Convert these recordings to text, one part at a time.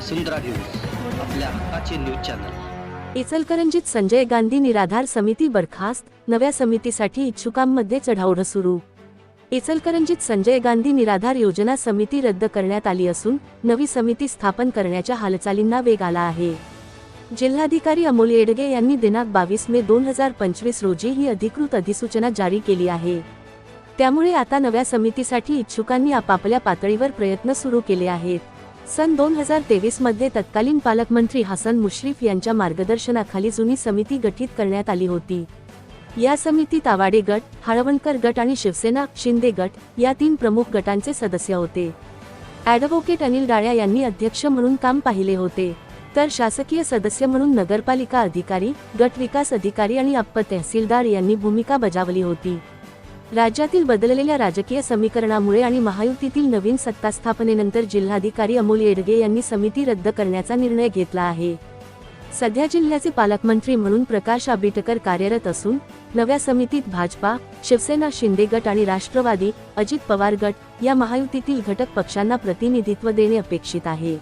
वसुंधरा news आपल्या हक्काचे news channel. इचलकरंजीत संजय गांधी निराधार समिती बरखास्त नव्या समितीसाठी इच्छुकांमध्ये चढाओढ सुरू. इचलकरंजीत संजय गांधी निराधार योजना समिती रद्द करण्यात आली असून नवी समिती स्थापन करण्याच्या हालचालींना वेग आला आहे. जिल्हाधिकारी अमोल येडगे यांनी दिनांक बावीस मे दोन हजार पंचवीस रोजी ही अधिकृत अधिसूचना जारी केली आहे. त्यामुळे आता नव्या समितीसाठी इच्छुकांनी आपापल्या पातळीवर प्रयत्न सुरू केले आहेत. सन दोन हजार तेवीसमध्ये तत्कालीन पालकमंत्री हसन मुश्रीफ यांच्या मार्गदर्शनाखाली जुनी समिती गठीत करण्यात आली होती. या समितीत आवाडे गट हाळवणकर गट आणि शिवसेना शिंदे गट या तीन प्रमुख गटांचे सदस्य होते. ॲडव्होकेट अनिल डाळ्या यांनी अध्यक्ष म्हणून काम पाहिले होते. तर शासकीय सदस्य म्हणून नगरपालिका अधिकारी गट विकास अधिकारी आणि अप्पर तहसीलदार यांनी भूमिका बजावली होती. राज्यातील बदललेल्या राजकीय समीकरणामुळे आणि महायुतीतील नवीन सत्ता स्थापनेनंतर जिल्हाधिकारी अमोल येडगे यांनी समिती रद्द करण्याचा निर्णय घेतला आहे. सध्या जिल्ह्याचे पालकमंत्री म्हणून प्रकाश आंबेडकर कार्यरत असून नव्या समितीत भाजपा शिवसेना शिंदे गट आणि राष्ट्रवादी अजित पवार गट या महायुतीतील घटक पक्षांना प्रतिनिधित्व देणे अपेक्षित आहे.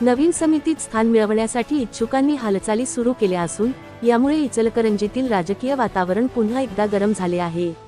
नवीन समितीत स्थान मिळवण्यासाठी इच्छुकांनी हालचाली सुरू केल्या असून यामुळे इचलकरंजीतील राजकीय वातावरण पुन्हा एकदा गरम झाले आहे.